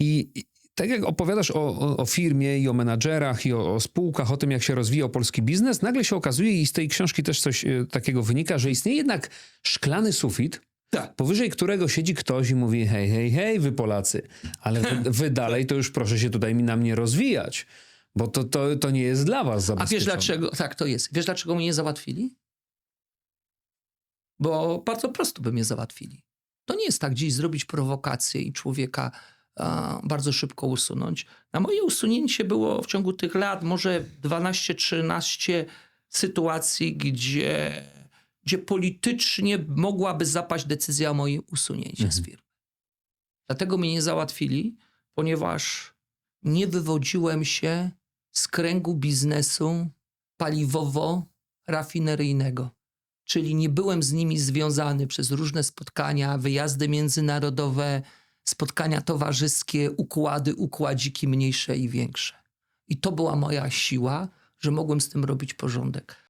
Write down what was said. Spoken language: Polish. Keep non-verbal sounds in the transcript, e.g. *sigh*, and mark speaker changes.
Speaker 1: I i tak jak opowiadasz o, o, firmie i o menadżerach i o, o spółkach, o tym, jak się rozwijał polski biznes, nagle się okazuje, i z tej książki też coś e, takiego wynika, że istnieje jednak szklany sufit,
Speaker 2: Tak.
Speaker 1: powyżej którego siedzi ktoś i mówi: hej, hej, hej, wy Polacy, ale wy, wy *laughs* dalej to już proszę się tutaj na mnie rozwijać, bo to, to, to nie jest dla was
Speaker 2: A
Speaker 1: zabezpieczone.
Speaker 2: wiesz dlaczego? Tak, to jest. Wiesz dlaczego mnie nie załatwili? Bo bardzo prosto by mnie załatwili. To nie jest tak dziś zrobić prowokację i człowieka a, bardzo szybko usunąć. Na moje usunięcie było w ciągu tych lat może 12-13 sytuacji, gdzie, gdzie politycznie mogłaby zapaść decyzja o moim usunięciu z
Speaker 1: Mhm.
Speaker 2: firmy. Dlatego mnie nie załatwili, ponieważ nie wywodziłem się z kręgu biznesu paliwowo-rafineryjnego. Czyli nie byłem z nimi związany przez różne spotkania, wyjazdy międzynarodowe, spotkania towarzyskie, układy, układziki mniejsze i większe. I to była moja siła, że mogłem z tym robić porządek.